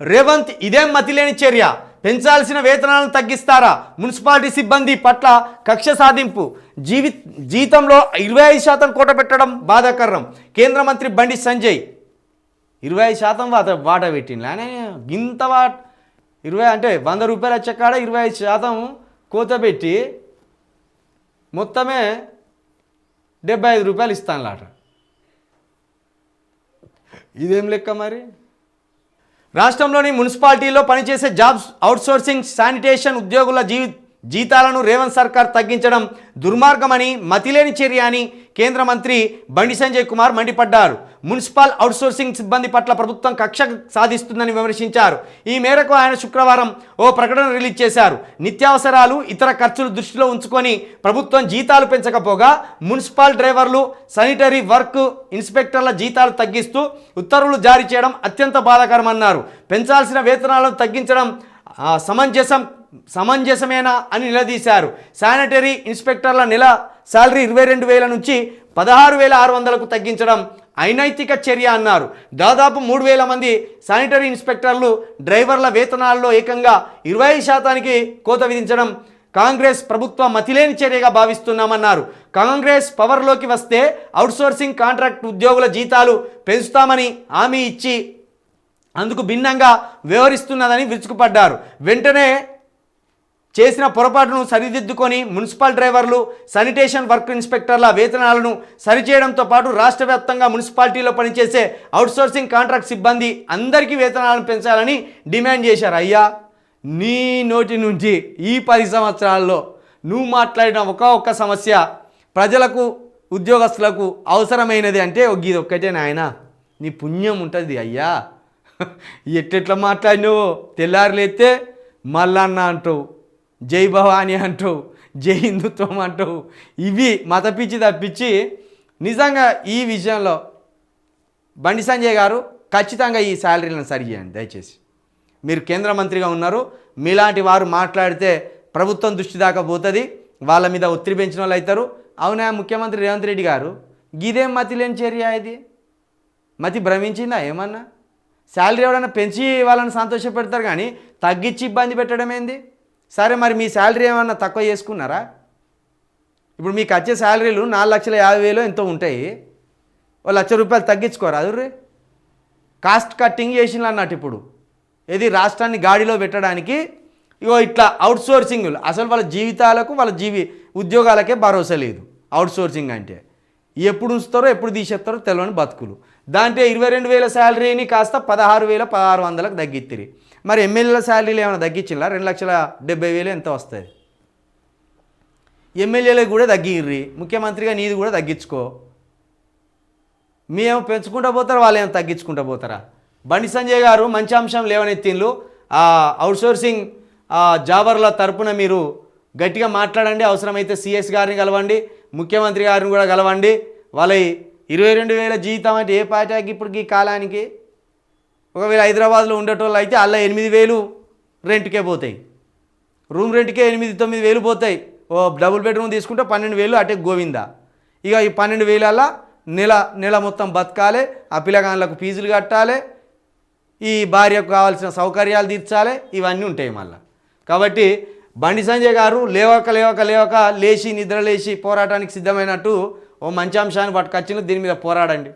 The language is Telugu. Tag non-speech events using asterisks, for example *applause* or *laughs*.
రేవంత్ ఇదేం మతిలేని చర్య. పెంచాల్సిన వేతనాలను తగ్గిస్తారా? మున్సిపాలిటీ సిబ్బంది పట్ల కక్ష సాధింపు. జీవి జీతంలో ఇరవై ఐదు శాతం కోట పెట్టడం బాధాకరం. కేంద్ర మంత్రి బండి సంజయ్. ఇరవై ఐదు శాతం వాత వాటా పెట్టింది అనే ఇంత వా ఇరవై అంటే వంద రూపాయలు వచ్చే కాడ ఇరవై ఐదు శాతం కోత పెట్టి మొత్తమే డెబ్బై ఐదు రూపాయలు ఇస్తాను లాట ఇదేం లెక్క మరి? రాష్ట్రంలోని మున్సిపాలిటీలో పనిచేసే జాబ్స్ అవుట్సోర్సింగ్ శానిటేషన్ ఉద్యోగుల జీవిత జీతాలను రేవంత్ సర్కార్ తగ్గించడం దుర్మార్గమని మతిలేని చర్య అని కేంద్ర మంత్రి బండి సంజయ్ కుమార్ మండిపడ్డారు. మున్సిపల్ అవుట్సోర్సింగ్ సిబ్బంది పట్ల ప్రభుత్వం కక్ష సాధిస్తుందని విమర్శించారు. ఈ మేరకు ఆయన శుక్రవారం ఓ ప్రకటన రిలీజ్ చేశారు. నిత్యావసరాలు ఇతర ఖర్చులు దృష్టిలో ఉంచుకొని ప్రభుత్వం జీతాలు పెంచకపోగా మున్సిపల్ డ్రైవర్లు శానిటరీ వర్క్ ఇన్స్పెక్టర్ల జీతాలు తగ్గిస్తూ ఉత్తర్వులు జారీ చేయడం అత్యంత బాధాకరమన్నారు. పెంచాల్సిన వేతనాలను తగ్గించడం సమంజసం సమంజసమేనా అని నిలదీశారు. శానిటరీ ఇన్స్పెక్టర్ల నెల శాలరీ ఇరవై రెండు వేల నుంచి పదహారు వేల ఆరు వందలకు తగ్గించడం అనైతిక చర్య అన్నారు. దాదాపు మూడు వేల మంది శానిటరీ ఇన్స్పెక్టర్లు డ్రైవర్ల వేతనాల్లో ఏకంగా ఇరవై శాతానికి కోత విధించడం కాంగ్రెస్ ప్రభుత్వ మతిలేని చర్యగా భావిస్తున్నామన్నారు. కాంగ్రెస్ పవర్లోకి వస్తే అవుట్సోర్సింగ్ కాంట్రాక్ట్ ఉద్యోగుల జీతాలు పెంచుతామని హామీ ఇచ్చి అందుకు భిన్నంగా వ్యవహరిస్తున్నదని విరుచుకుపడ్డారు. వెంటనే చేసిన పొరపాటును సరిదిద్దుకొని మున్సిపల్ డ్రైవర్లు శానిటేషన్ వర్క్ ఇన్స్పెక్టర్ల వేతనాలను సరిచేయడంతో పాటు రాష్ట్ర వ్యాప్తంగా మున్సిపాలిటీలో పనిచేసే అవుట్సోర్సింగ్ కాంట్రాక్ట్ సిబ్బంది అందరికీ వేతనాలను పెంచాలని డిమాండ్ చేశారు. అయ్యా నీ నోటి నుంచి ఈ పది సంవత్సరాల్లో నువ్వు మాట్లాడిన ఒక ఒక్క సమస్య ప్రజలకు ఉద్యోగస్తులకు అవసరమైనది అంటే ఇది ఒక్కటే నాయన. నీ పుణ్యం ఉంటుంది అయ్యా. *laughs* ఎట్టెట్లా మాట్లాడినావో తెల్లారులేస్తే మల్లన్న అంటావు. జై భవానీ అంటూ జై హిందుత్వం అంటూ ఇవి మత పిచ్చి తప్పించి నిజంగా ఈ విషయంలో బండి సంజయ్ గారు ఖచ్చితంగా ఈ శాలరీలను సరి చేయండి దయచేసి. మీరు కేంద్ర మంత్రిగా ఉన్నారు మీలాంటి వారు మాట్లాడితే ప్రభుత్వం దృష్టి దాకా పోతుంది వాళ్ళ మీద ఒత్తిడి పెంచిన వాళ్ళు అవుతారు అవునా ముఖ్యమంత్రి రేవంత్ రెడ్డి గారు? గిదేం మతి లేని చర్య ఇది. మతి భ్రమించిందా ఏమన్నా? శాలరీ ఎవడన్నా పెంచి వాళ్ళని సంతోషపెడతారు కానీ తగ్గించి ఇబ్బంది పెట్టడం ఏంది సరే మరి మీ శాలరీ ఏమన్నా తక్కువ చేసుకున్నారా? ఇప్పుడు మీకు వచ్చే శాలరీలు నాలుగు లక్షల యాభై వేలు ఎంతో ఉంటాయి. ఓ లక్ష రూపాయలు తగ్గించుకోరా అదుర్రే? కాస్ట్ కట్టింగ్ చేసిన అన్నట్టు ఇప్పుడు. ఇది రాష్ట్రాన్ని గాడిలో పెట్టడానికి ఇగో ఇట్లా అవుట్సోర్సింగ్లు అసలు వాళ్ళ జీవితాలకు వాళ్ళ జీవి ఉద్యోగాలకే భరోసా లేదు. అవుట్సోర్సింగ్ అంటే ఎప్పుడు ఉంచుతారో ఎప్పుడు తీసేస్తారో తెలియని బతుకులు. దాంట్లో ఇరవై రెండు వేల శాలరీని కాస్త పదహారు వేల పదహారు వందలకు తగ్గిత్తిరి. మరి ఎమ్మెల్యేల శాలరీలు ఏమైనా తగ్గించిలా రెండు లక్షల డెబ్బై వేలు ఎంత వస్తుంది ఎమ్మెల్యేలకు కూడా తగ్గిర్రి. ముఖ్యమంత్రిగా నీది కూడా తగ్గించుకో. మేము పెంచుకుంటూ పోతారు? వాళ్ళు ఏమైనా తగ్గించుకుంటూ పోతారా? బండి సంజయ్ గారు మంచి అంశం లేవని ఆ అవుట్సోర్సింగ్ జాబర్ల తరపున మీరు గట్టిగా మాట్లాడండి. అవసరమైతే సిఎస్ గారిని కలవండి. ముఖ్యమంత్రి గారిని కూడా కలవండి. వాళ్ళ ఇరవై రెండు వేల జీతం అంటే ఏ పార్టీకి ఇప్పుడు ఈ కాలానికి? ఒకవేళ హైదరాబాద్లో ఉండేటోళ్ళు అయితే అలా ఎనిమిది వేలు రెంట్కే పోతాయి. రూమ్ రెంట్కే ఎనిమిది తొమ్మిది వేలు పోతాయి. ఓ డబుల్ బెడ్రూమ్ తీసుకుంటే పన్నెండు వేలు అటే గోవిందా. ఇక ఈ పన్నెండు వేలల్లా నెల నెల మొత్తం బతకాలి ఆ పిల్లగాళ్ళకు ఫీజులు కట్టాలి ఈ భార్యకు కావాల్సిన సౌకర్యాలు తీర్చాలి ఇవన్నీ ఉంటాయి మళ్ళీ. కాబట్టి బండి సంజయ్ గారు లేవక లేవక లేవక లేచి నిద్ర లేచి పోరాటానికి సిద్ధమైనట్టు ఓ మంచి అంశాన్ని పట్టుకొచ్చిన దీని మీద పోరాడండి.